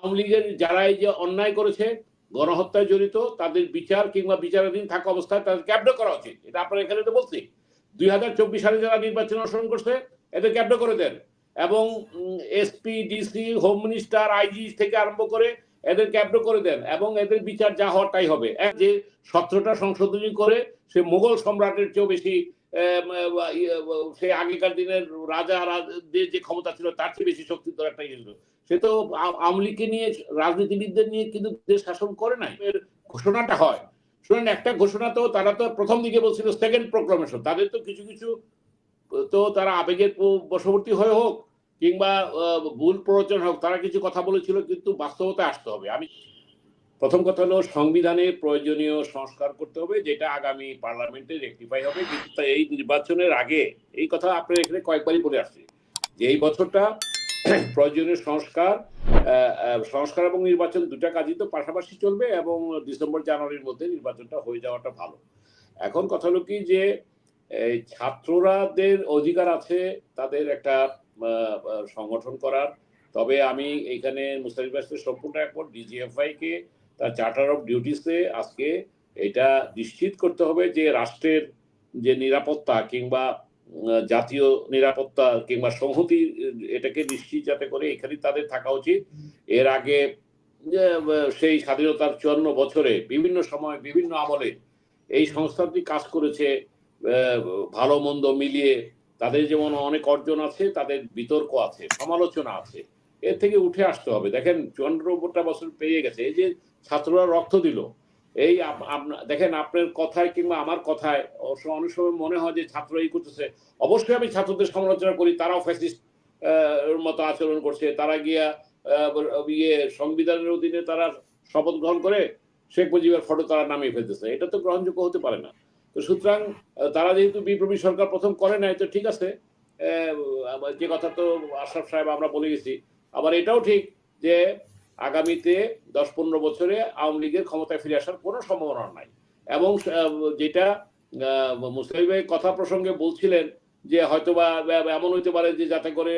আওয়ামী লীগের যারা এই যে অন্যায় করেছে, গণহত্যায় জড়িত, তাদের বিচার কিংবা বিচারাধীন থাকা অবস্থায় তাদের ক্যাবডো করা উচিত। এটা আপনারা এখানে তো বলছি। দুই হাজার চব্বিশ সালে যারা নির্বাচন অংশগ্রহণ করছে, এদের ক্যাবডো করে দেন। এবং SP DC home minister IG থেকে আরম্ভ করে এদের ক্যাবডো করে দেন এবং এদের বিচার যা হওয়ার তাই হবে। যে সতেরোটা সংশোধনী করে, সে মুঘল সম্রাটের চেয়েও বেশি ইয়ে, আহ, সে আগেকার দিনের রাজা রাজদের যে ক্ষমতা ছিল তার চেয়ে বেশি শক্তিধর একটা ইয়ে সে তো আওয়ামী নিয়ে রাজনীতিবিদদের নিয়ে কিন্তু দেশ শাসন করে নাই। এর ঘোষণাটা হয়। শুনেন একটা ঘোষণা তো তারা তো প্রথম দিকে বলছিল সেকেন্ড প্রোক্লামেশন তাদের তো কিছু কিছু তো তারা আবেগের বশবর্তী হয়ে হোক কিংবা ভুল প্ররোচনা হোক তারা কিছু কথা বলেছিল কিন্তু বাস্তবতায় আসতে হবে। আমি প্রথম কথা হলো সংবিধানে প্রয়োজনীয় সংস্কার করতে হবে, যেটা আগামী পার্লামেন্টে রেক্টিফাই হবে। কিন্তু এই নির্বাচনের আগে, এই কথা আপনার এখানে কয়েকবারই বলে আসছি, যে এই বছরটা প্রয়োজনীয় সংস্কার সংস্কার এবং নির্বাচন দুটা কাজই তো পাশাপাশি চলবে এবং ডিসেম্বর, জানুয়ারির মধ্যে নির্বাচনটা হয়ে যাওয়াটা ভালো। এখন কথা হলো কি যে ছাত্ররাদের অধিকার আছে তাদের একটা সংগঠন করার। তবে আমি এখানে ভাইয়ের সম্পূর্ণ একমত ডিজিএফআই কে তার চার্টার অফ ডিউটিসে আজকে এটা নিশ্চিত করতে হবে যে রাষ্ট্রের যে নিরাপত্তা কিংবা জাতীয় নিরাপত্তা কিংবা সংহতি, এটাকে নিশ্চিত যাতে করে এখানে তাদের থাকা উচিত। এর আগে সেই স্বাধীনতার চুয়ান্ন বছরে বিভিন্ন সময় বিভিন্ন আমলে এই সংস্থাটি কাজ করেছে ভালো মন্দ মিলিয়ে। তাদের যেমন অনেক অর্জন আছে, তাদের বিতর্ক আছে, সমালোচনা আছে। এর থেকে উঠে আসতে হবে। দেখেন, চুয়ান্নটা বছর পেরিয়ে গেছে। এই যে ছাত্ররা রক্ত দিল। এই দেখেন আপনার কথায় কিংবা আমার কথায় অনেক সময় মনে হয় যে ছাত্র এই করতেছে। অবশ্যই আমি ছাত্রদের সমালোচনা করি, তারাও ফ্যাসিস্ট মতো আচরণ করছে। তারা গিয়া ইয়ে সংবিধানের অধীনে তারা শপথ গ্রহণ করে, শেখ মুজিবের ফটো তারা নামিয়ে ফেলতেছে। এটা তো গ্রহণযোগ্য হতে পারে না। তো সুতরাং তারা যেহেতু বিপ্লবী সরকার প্রথম করে নাই, তো ঠিক আছে। যে কথা তো আশরাফ সাহেব আমরা বলে গেছি। আবার এটাও ঠিক যে আগামীতে দশ পনেরো বছরে আওয়ামী লীগের ক্ষমতায় ফিরে আসার কোনো সম্ভাবনা নাই। এবং যেটা আহ, ভাই কথা প্রসঙ্গে বলছিলেন যে হয়তোবা এমন হইতে পারে যে যাতে করে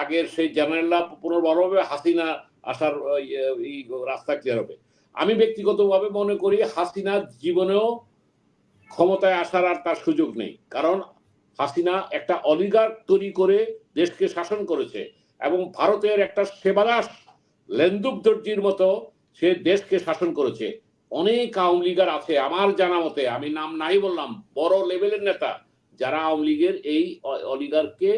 আগের সেই জেনারেলরা পুনর্বার হবে হাসিনা আসার ইয়ে- এই রাস্তা ক্লিয়ার হবে। আমি ব্যক্তিগতভাবে মনে করি হাসিনা জীবনেও ক্ষমতায় আসার আর তার সুযোগ নেই। কারণ হাসিনা একটা অলিগার তৈরি করে দেশকে শাসন করেছে এবং ভারতের একটা সেবাদাস লেন্দুক দর্জির মতো সে দেশকে শাসন করেছে। অনেক আওয়ামী লীগার আছে, আমার জানা মতে, আমি নাম নাই বললাম, বড় লেভেলের নেতা, যারা আওয়ামী লীগের এই অলিগারকে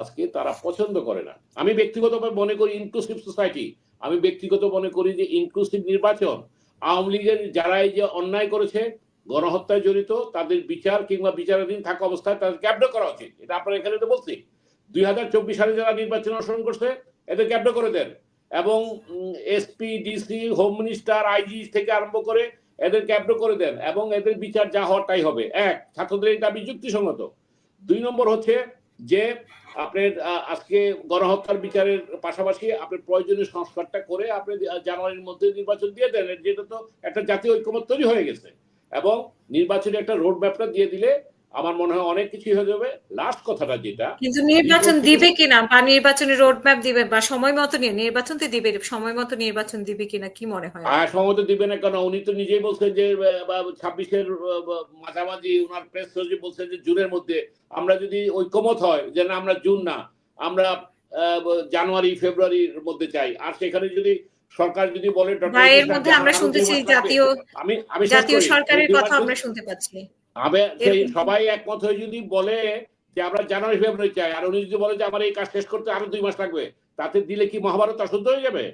আজকে তারা পছন্দ করে না। আমি ব্যক্তিগতভাবে মনে করি ইনক্লুসিভ সোসাইটি আমি ব্যক্তিগত মনে করি যে ইনক্লুসিভ নির্বাচন, আওয়ামী লীগের যারা এই যে অন্যায় করেছে, গণহত্যায় জড়িত, তাদের বিচার কিংবা বিচারাধীন থাকা অবস্থায় তাদের ক্যাবডো করা উচিত। এটা আপনারা এখানে তো বলছি। দুই হাজার চব্বিশ সালে যারা নির্বাচন অংশগ্রহণ করছে এদের ক্যাবডো করে দেন। এবং SP DC home minister IG থেকে আরম্ভ করে এদের ক্যাবডো করে দেন এবং এদের বিচার যা হওয়ার তাই হবে। এক, ছাত্রদের এই দাবি যুক্তিসঙ্গত দুই নম্বর হচ্ছে যে আপনার আজকে গণহত্যার বিচারের পাশাপাশি আপনার প্রয়োজনীয় সংস্কারটা করে আপনি জানুয়ারির মধ্যে নির্বাচন দিয়ে দেন। যেটা তো একটা জাতীয় ঐক্যমত তৈরি হয়ে গেছে। এবং নির্বাচনে একটা রোড ম্যাপটা দিয়ে দিলে আমার মনে হয় অনেক কিছুই হয়ে যাবে। লাস্ট কথাটা যেটা কিন্তু নির্বাচন দিবে কিনা বা নির্বাচনের রোড ম্যাপ দিবে বা সময় মতো নিয়ে নির্বাচন তো দিবে সময় মতো নির্বাচন দিবে কিনা কি মনে হয়? আর সম্ভবত দিবে না কেন? উনি তো নিজেই বলছেন যে ছাব্বিশের মাঝামাঝি ওনার প্রেস সচিব বলছেন যে জুনের মধ্যে আমরা যদি ঐক্যমত হয় যে না আমরা জুন না আমরা জানুয়ারি ফেব্রুয়ারির মধ্যে চাই। আর সেখানে যদি সরকার যদি বলে ডক্টর এর মধ্যে আমরা শুনতেছি জাতীয় আমি আমি জাতীয় সরকারের কথা আমরা শুনতে পাচ্ছি। সেই সবাই একমত হয়ে যদি বলে যে আমরা জানুয়ারি ফেব্রুয়ারি চাই আর উনি যদি বলে যে আমার এই কাজ শেষ করতে আরও দুই মাস লাগবে তাতে দিলে কি মহাভারত অশুদ্ধ হয়ে যাবে?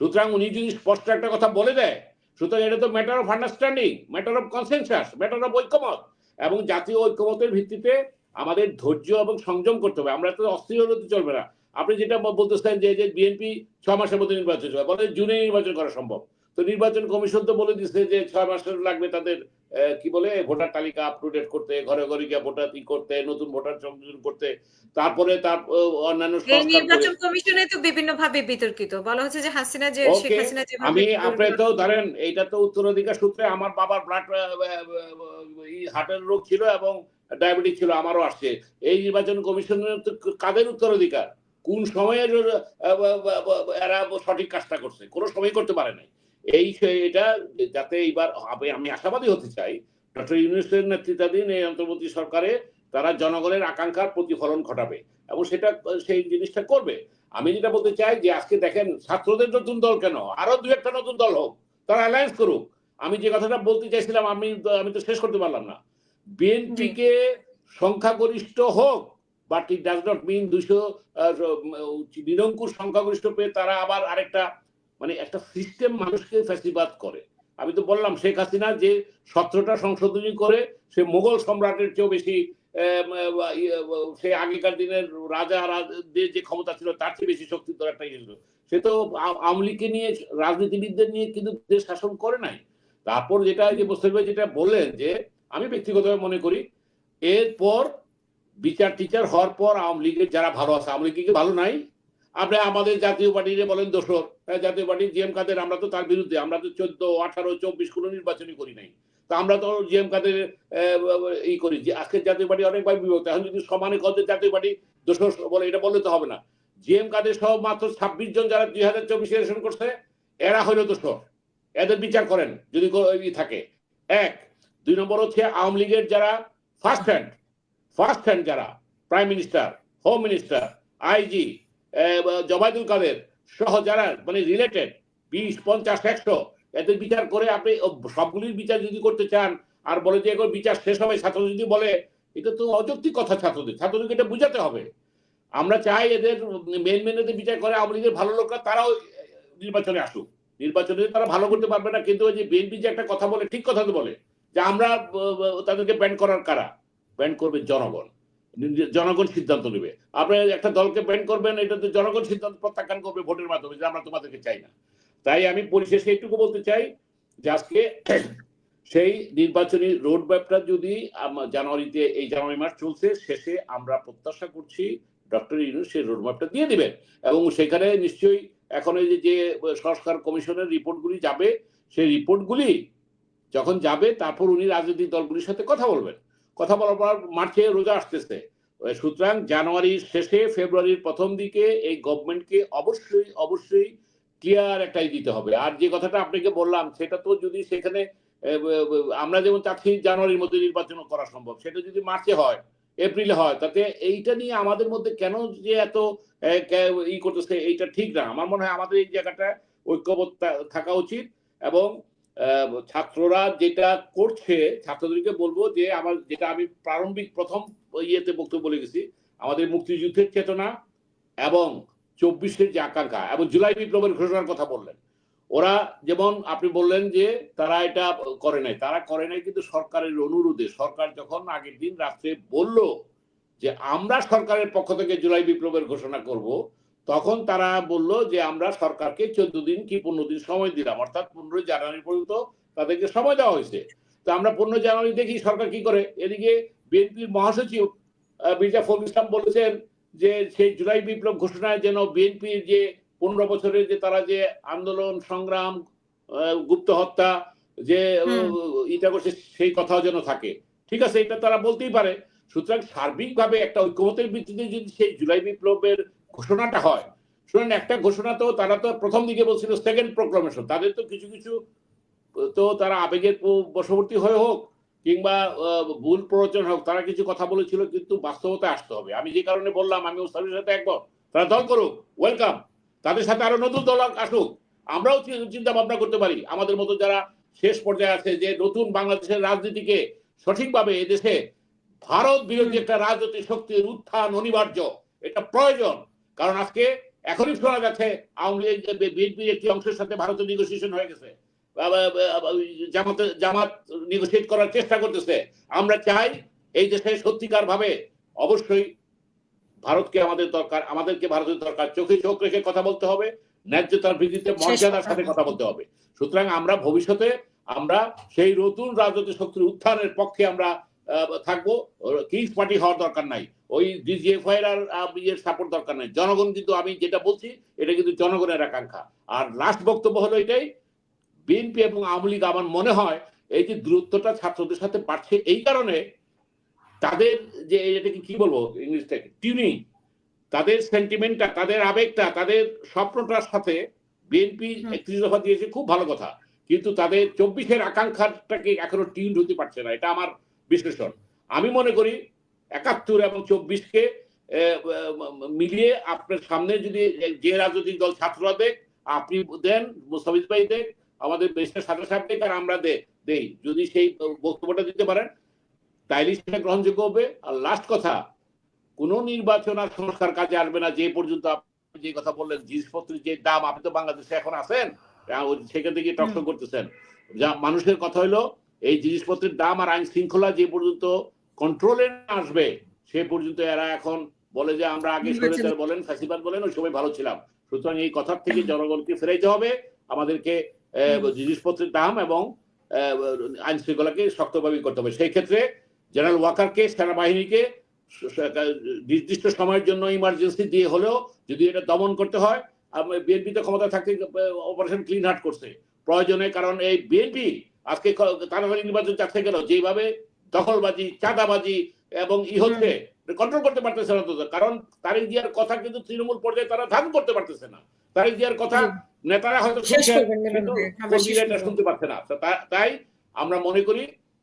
সুতরাং উনি যদি স্পষ্ট একটা কথা বলে দেয় সুতরাং এটা তো matter of understanding matter of consensus matter of ঐক্যমত এবং জাতীয় ঐক্যমতের ভিত্তিতে আমাদের ধৈর্য এবং সংযম করতে হবে। আমরা তো অস্থির হতে চলবে না। আপনি যেটা বলতেছেন যে যে বিএনপি ছ মাসের মধ্যে নির্বাচন বলে জুনে নির্বাচন করা সম্ভব। তো নির্বাচন কমিশন তো বলে দিচ্ছে যে ছয় মাসের লাগবে তাদের কি বলে ভোটার তালিকা আপ টু ডেট করতে ঘরে ঘরে গিয়ে ভোটার ই করতে নতুন ভোটার সংযোজন করতে তারপরে তার অন্যান্য নির্বাচন কমিশনে তো বিভিন্ন ভাবে বিতর্কিত। বলা হচ্ছে যে হাসিনা যে শেখ হাসিনা যেভাবে আমি আপনি তো ধরেন এইটা তো উত্তরাধিকার সূত্রে আমার বাবার ব্লাড হার্টের রোগ ছিল এবং ডায়াবেটিস ছিল আমারও আসছে। এই নির্বাচন কমিশনের তো কাদের উত্তরাধিকার? কোন সময়ে এর- আহ, আহ, আহ, এরা সঠিক কাজটা করছে? কোনো সময় করতে পারে নাই। এই এটা যাতে এইবার আমি আশাবাদী হতে চাই, ডক্টর ইউনুসের নেতৃত্বাধীন এই অন্তর্বর্তী সরকারে তারা জনগণের আকাঙ্ক্ষার প্রতিফলন ঘটাবে এবং সেটা, সেই জিনিসটা করবে। আমি যেটা বলতে চাই যে আজকে দেখেন, ছাত্রদের নতুন দল কেন? আরও দু একটা নতুন দল হোক, তারা অ্যালায়েন্স করুক। আমি যে কথাটা বলতে চাইছিলাম, আমি আমি তো শেষ করতে পারলাম না। বিএনপিকে সংখ্যাগরিষ্ঠ হোক but it does not mean দুশো নিরঙ্কুশ সংখ্যাগরিষ্ঠ পেয়ে তারা আবার আরেকটা মানে একটা সিস্টেম মানুষকে ফ্যাসিবাদ করে। আমি তো বললাম শেখ হাসিনা যে সতেরোটা সংশোধনী করে সে মোগল সম্রাটের চেয়েও বেশি ইয়ে, সে আগেকার দিনের রাজা যে ক্ষমতা ছিল তার চেয়ে বেশি শক্তিধর একটা ইয়ে ছিল। সে তো আওয়ামী নিয়ে রাজনীতিবিদদের নিয়ে কিন্তু দেশ শাসন করে নাই। তারপর যেটা যে মোস্তাফিজ ভাই যেটা বললেন যে আমি ব্যক্তিগতভাবে মনে করি এরপর বিচার টিচার হওয়ার পর আওয়ামী লীগের যারা ভালো আছে আওয়ামী লীগ ভালো নাই। আপনি আমাদের জাতীয় পার্টিরে বলেন দোসর হ্যাঁ, জাতীয় পার্টি জিএম কাদের আমরা তো তার বিরুদ্ধে আমরা তো চোদ্দ আঠারো চব্বিশ কোনো নির্বাচনই করি নাই। তা আমরা তো জিএম কাদের আহ, ই করি যে আজকে জাতীয় পার্টি অনেকবার বিভক্ত এখন যদি সমানে কদের জাতীয় পার্টি দোসর বলে এটা বললে তো হবে না। জিএম কাদের সহ মাত্র ছাব্বিশ জন যারা দুই হাজার চব্বিশে ইলেকশন করছে এরা হইল দোসর এদের বিচার করেন যদি থাকে। এক দুই নম্বর হচ্ছে আওয়ামী লীগের যারা ফার্স্ট হ্যান্ড ফার্স্ট হ্যান্ড যারা prime minister home minister IG Jobaidul Kader সহ যারা মানে রিলেটেড বিশ, পঞ্চাশ, একশো, এদের বিচার করে আপনি সবগুলির বিচার যদি করতে চান, আর বলে যে এখন বিচার শেষ হবে, ছাত্র যদি বলে, এটা তো অযৌক্তিক কথা ছাত্রদের, ছাত্রদেরকে এটা বুঝাতে হবে। আমরা চাই এদের মেন মেন এদের বিচার করে, আওয়ামী লীগের ভালো লোকরা তারাও নির্বাচনে আসুক। নির্বাচনে তারা ভালো করতে পারবে না, কিন্তু ওই যে বিএনপি যে একটা কথা বলে, ঠিক কথা তো বলে, যে আমরা তাদেরকে ব্যান করার কারা? ব্যান করবে জনগণ। জনগণ সিদ্ধান্ত নেবে। আপনি একটা দলকে ব্যান করবেন এটা তো জনগণ সিদ্ধান্ত প্রত্যাখ্যান করবে ভোটের মাধ্যমে, যে আমরা তোমাদেরকে চাই না। তাই আমি পরিশেষে এইটুকু বলতে চাই যে আজকে সেই নির্বাচনী রোড ম্যাপটা যদি জানুয়ারিতে, এই জানুয়ারি মাস চলছে, শেষে আমরা প্রত্যাশা করছি ডক্টর ইউনুস সেই রোড ম্যাপটা দিয়ে দিবেন। এবং সেখানে নিশ্চয়ই এখন এই যে- যে সংস্কার কমিশনের রিপোর্টগুলি যাবে, সেই রিপোর্টগুলি যখন যাবে, তারপর উনি রাজনৈতিক দলগুলির সাথে কথা বলবেন। কথা বলার পর মার্চে রোজা আসতেছে। সুতরাং জানুয়ারির শেষে ফেব্রুয়ারির প্রথম দিকে এই গভর্নমেন্টকে অবশ্যই অবশ্যই ক্লিয়ার একটাই দিতে হবে। আর যে কথাটা আপনাকে বললাম, সেটা তো যদি সেখানে আমরা যেমন চাচ্ছি জানুয়ারির মধ্যে নির্বাচন করা সম্ভব, সেটা যদি মার্চে হয়, এপ্রিলে হয়, তাতে এইটা নিয়ে আমাদের মধ্যে কেন যে এত ই করতেছে, এইটা ঠিক না। আমার মনে হয় আমাদের এই জায়গাটা ঐক্যবদ্ধ থাকা উচিত এবং ছাত্ররা যেটা করছে, ছাত্রদেরকে বলব যে আমার যেটা আমি প্রারম্ভিক প্রথম ইয়েতে বক্তব্য বলে গেছি, আমাদের মুক্তিযুদ্ধের চেতনা এবং চব্বিশের যে আকাঙ্ক্ষা এবং জুলাই বিপ্লবের ঘোষণার কথা বললেন। ওরা যেমন আপনি বললেন যে তারা এটা করে নাই, তারা করে নাই কিন্তু সরকারের অনুরোধে, সরকার যখন আগের দিন রাত্রে বলল যে আমরা সরকারের পক্ষ থেকে জুলাই বিপ্লবের ঘোষণা করব তখন তারা বলল যে আমরা সরকারকে চোদ্দ দিন কি পনেরো দিন সময় দিলাম। অর্থাৎ পনেরোই জানুয়ারি পর্যন্ত তাদেরকে সময় দেওয়া হয়েছে। তো আমরা পনেরো জানুয়ারি দেখি সরকার কি করে। এদিকে বিএনপির মহাসচিব মির্জা ফখরুল ইসলাম বলেছেন যে সেই জুলাই বিপ্লব ঘোষণায় যেন বিএনপির যে পনেরো বছরের যে তারা যে আন্দোলন সংগ্রাম গুপ্ত হত্যা যে ইটা করছে সেই কথাও যেন থাকে। ঠিক আছে এটা তারা বলতেই পারে। সুতরাং সার্বিকভাবে একটা ঐক্যমতের ভিত্তিতে যদি সেই জুলাই বিপ্লবের ঘোষণাটা হয়। শুনেন, একটা ঘোষণা তো তারা তো প্রথম দিকে বলছিল সেকেন্ড প্রোক্লামেশন তাদের তো কিছু কিছু তো তারা আবেগের বশবর্তী হয়ে হোক কিংবা ভুল প্ররোচন হোক, তারা কিছু কথা বলেছিল কিন্তু বাস্তবতায় আসতে হবে। আমি যে কারণে বললাম, আমি ওস্তাদের সাথে একবার তারা দল করুক ওয়েলকাম তাদের সাথে আরও নতুন দল আসুক। আমরাও চিন্তা ভাবনা করতে পারি। আমাদের মতো যারা শেষ পর্যায়ে আছে যে নতুন বাংলাদেশের রাজনীতিকে সঠিকভাবে এদেশে ভারত বিরোধী একটা রাজনৈতিক শক্তির উত্থান অনিবার্য। এটা প্রয়োজন। কারণ আজকে এখনই শোনা যাচ্ছে আওয়ামী লীগ বিএনপির একটি অংশের সাথে ভারতের নেগোসিয়েশন হয়ে গেছে। জামাতে জামাত নেগোসিয়েট করার চেষ্টা করতেছে। আমরা চাই এই দেশে সত্যিকার ভাবে অবশ্যই ভারতকে আমাদের দরকার আমাদেরকে ভারতের দরকার। চোখে চোখ রেখে কথা বলতে হবে ন্যায্যতার ভিত্তিতে মর্যাদার সাথে কথা বলতে হবে। সুতরাং আমরা ভবিষ্যতে আমরা সেই নতুন রাজনৈতিক শক্তির উত্থানের পক্ষে আমরা থাকব। কিংস পার্টি হওয়ার দরকার নাই। ওই ডিজিএফআই আর ইয়ের সাপোর্ট দরকার নাই। জনগণ কিন্তু আমি যেটা বলছি এটা কিন্তু জনগণের আকাঙ্ক্ষা। আর লাস্ট বক্তব্য হলো এটাই বিএনপি এবং আওয়ামী লীগ আমার মনে হয় এই যে দূরত্বটা ছাত্রদের সাথে বাড়ছে এই কারণে তাদের যে এটাকে কি বলব ইংলিশটাকে টিউনিং তাদের সেন্টিমেন্টটা তাদের আবেগটা তাদের স্বপ্নটার সাথে বিএনপি। একত্রিশ দফা দিয়েছে খুব ভালো কথা। কিন্তু তাদের চব্বিশের আকাঙ্ক্ষাটাকে এখনও টিম হতে পারছে না? এটা আমার বিশ্লেষণ। আমি মনে করি একাত্তর এবং চব্বিশকে মিলিয়ে আপনার সামনে যদি যে রাজনৈতিক দল ছাত্ররা দেখ আপনি দেন মুস্তাফিজ ভাই দেখ আমাদের দেশের সাথে সাথে আর আমরা দেই। যদি সেই বক্তব্যটা দিতে পারেন তাইলে সেটা গ্রহণযোগ্য হবে। আর লাস্ট কথা কোন নির্বাচন আর সংস্কার কাজে আসবে না। যে পর্যন্ত আপনি যে কথা বললেন জিনিসপত্রের যে দাম আপনি তো বাংলাদেশে এখন আছেন সেখান থেকে টকশো করতেছেন। যা মানুষের কথা হলো এই জিনিসপত্রের দাম আর আইন শৃঙ্খলা যে পর্যন্ত কন্ট্রোলে আসবে সে পর্যন্ত এরা এখন বলে যে আমরা আগে নির্বাচন- বলেন ফ্যাসিবাদ বলেন ওই সময় ভালো ছিলাম। সুতরাং এই কথার থেকে জনগণকে ফেরাইতে হবে আমাদেরকে জিনিসপত্রের দাম এবং আইন শৃঙ্খলাকে শক্তভাবে করতে হবে। সেই ক্ষেত্রে জেনারেল ওয়াকারকে সেনাবাহিনীকে নির্দিষ্ট সময়ের জন্য ইমার্জেন্সি দিয়ে হলেও যদি এটা দমন করতে হয় বিএনপি তো ক্ষমতা থাকতে অপারেশন ক্লিন হার্ট করছে। প্রয়োজনে কারণ এই বিএনপি আজকে তাড়াতাড়ি নির্বাচন চাচ্ছে কেন? যেভাবে দখলবাজি চাঁদাবাজি এবং ই হচ্ছে কন্ট্রোল করতে পারতেছে না তো কারণ তারিক জিয়ার কথা কিন্তু তৃণমূল পর্যায়ে তারা ধারণ করতে পারতেছে না। তারিক জিয়ার কথা নেতারা হয়তো। শুনতে পাচ্ছে না। তাই আমরা মনে করি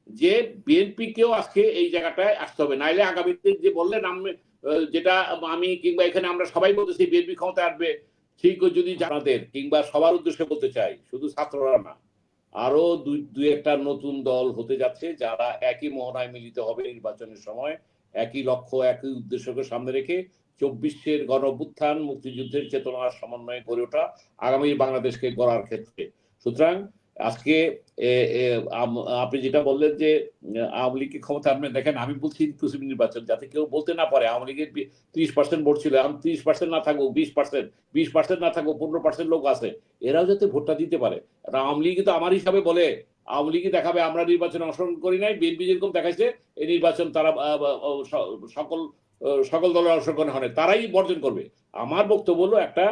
যে বিএনপি কেও আজকে এই জায়গাটায় আসতে হবে। নাইলে আগামীতে যে বললেন আমি যেটা আমি কিংবা এখানে আমরা সবাই বলতেছি বিএনপি ক্ষমতা আসবে ঠিক যদি জানাদের কিংবা সবার উদ্দেশ্যে বলতে চাই শুধু ছাত্ররা না। আরও দুই একটা নতুন দল হতে যাচ্ছে যারা একই মহড়ায় মিলিত হবে নির্বাচনের সময়, একই লক্ষ্য, একই উদ্দেশ্যকে সামনে রেখে চব্বিশের গণঅভ্যুত্থান, মুক্তিযুদ্ধের চেতনার সমন্বয়ে গড়ে ওঠা আগামী বাংলাদেশকে গড়ার ক্ষেত্রে। সুতরাং আজকে আপনি যেটা বললেন যে, আওয়ামী লীগকে ক্ষমতা আপনি দেখেন আমি বলছি ইনক্লুসিভ নির্বাচন, যাতে কেউ বলতে না পারে আওয়ামী লীগের ত্রিশ পার্সেন্ট ভোট ছিল, এখন ত্রিশ পার্সেন্ট না থাকুক, বিশ পার্সেন্ট বিশ পার্সেন্ট না থাকুক, পনেরো পার্সেন্ট লোক আছে, এরাও যাতে ভোটটা দিতে পারে। আওয়ামী লীগ তো আমার হিসাবে বলে, আওয়ামী লীগই দেখাবে, আমরা নির্বাচনে অংশগ্রহণ করি নাই, বিএনপি যেরকম দেখাইছে, এই নির্বাচন তারা সকল সকল দলের অংশগ্রহণ হয় তারাই বর্জন করবে। আমার বক্তব্য হলো একটা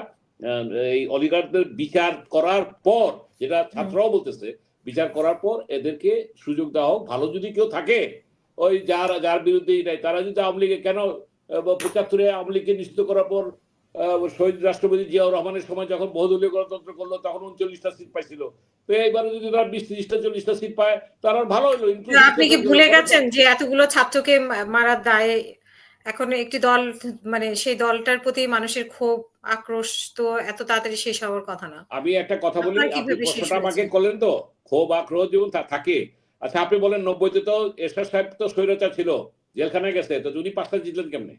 এই অলিগারদের বিচার করার পর যেটা ছাত্ররাও বলতেছে বিচার করার পর এদেরকে সুযোগ দেওয়া হোক। ভালো যদি কেউ থাকে ওই যার যার বিরুদ্ধে নেই তারা যদি আওয়ামী লীগে কেন পঁচাত্তরে আওয়ামী লীগকে নিষিদ্ধ করার পর শহীদ রাষ্ট্রপতি জিয়াউর রহমানের সময় যখন বহুদলীয় গণতন্ত্র করল তখন উনচল্লিশটা সিট পাইছিল। তো এইবারে যদি তারা বিশ ত্রিশটা চল্লিশটা সিট পায় তারা ভালো হলো আপনি কি ভুলে গেছেন যে এতগুলো ছাত্রকে মারার দায়ে এখন একটি দল মানে সেই দলটার প্রতি মানুষের ক্ষোভ আক্রোশ তো এত তাড়াতাড়ি শেষ হওয়ার কথা না। আমি একটা কথা বলি আপনি প্রশ্নটা আমাকে করলেন তো? ক্ষোভ আক্রোশ যেমন থাকে। আচ্ছা আপনি বলেন নব্বইতে তো এরশাদ সাহেব তো স্বৈরাচার ছিল জেলখানায় গেছে তো উনি পাঁচটা জিতলেন কেমনে?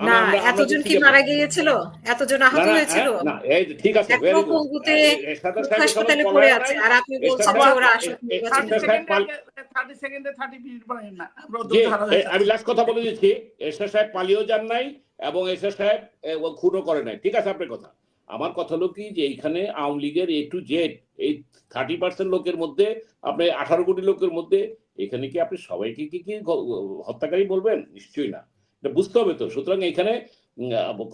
না এতজন কি মারা গিয়েছিল? এতজন আহত হয়েছিল? হ্যাঁ, না, এই ঠিক আছে হাসপাতালে পড়ে আছে আর আপনি বলছেন যে ওরা আসলে সেকেন্ডে মিনিট না আমি লাস্ট কথা বলে দিচ্ছি সাহেব পালিয়েও যান নাই এবং এরশাদ সাহেব খুনও করে নাই। ঠিক আছে আপনার কথা? আমার কথা হলো কি যে এইখানে আওয়ামী লীগের এ টু জেড এই থার্টি পার্সেন্ট লোকের মধ্যে আপনি আঠারো কোটি লোকের মধ্যে এখানে কি আপনি সবাইকে কি কি হত্যাকারী বলবেন? নিশ্চয়ই না। এটা বুঝতে হবে তো। সুতরাং এখানে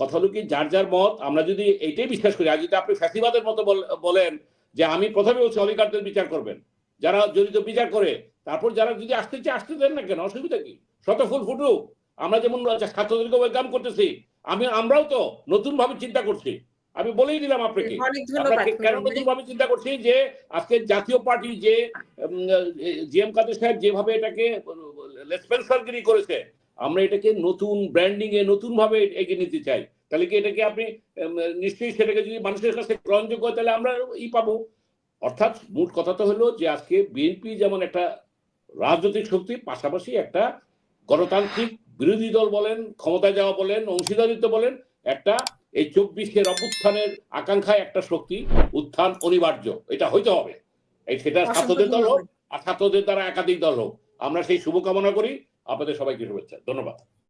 কথা হলো কি যার যার মত আমরা যদি এইটাই বিশ্বাস করি আর যদি আপনি ফ্যাসিবাদের মতো বলেন যে আমি প্রথমে বলছি অলিগারদের বিচার করবেন যারা জড়িত বিচার করে তারপর যারা যদি আসতে চায় আসতে দেন না কেন? অসুবিধা কি? শত ফুল ফুটুক। আমরা যেমন ছাত্রদেরকে ওয়েলকাম করতেছি আমি আমরাও তো নতুন ভাবে চিন্তা করছি। আমি বলেই দিলাম আপনাকে কেন নতুন ভাবে চিন্তা করছি যে আজকে জাতীয় পার্টি যে জি এম কাদের সাহেব যেভাবে এটাকে লেসপেন্সারগিরি করেছে আমরা এটাকে নতুন ব্র্যান্ডিং এ নতুন ভাবে এগিয়ে নিতে চাই। তাহলে কি এটাকে আপনি নিশ্চয়ই সেটাকে যদি মানুষের কাছে গ্রহণযোগ্য হয় তাহলে আমরা ই পাবো। অর্থাৎ মূল কথা তো হলো যে আজকে বিএনপি যেমন একটা রাজনৈতিক শক্তি পাশাপাশি একটা গণতান্ত্রিক বিরোধী দল বলেন ক্ষমতায় যাওয়া বলেন অংশীদারিত্ব বলেন একটা এই চব্বিশের অভ্যুত্থানের আকাঙ্ক্ষায় একটা শক্তি উত্থান অনিবার্য। এটা হইতে হবে। এই সেটা ছাত্রদের দল হোক আর ছাত্রদের দ্বারা একাধিক দল হোক। আমরা সেই শুভকামনা করি। আপনাদের সবাইকে শুভেচ্ছা। ধন্যবাদ।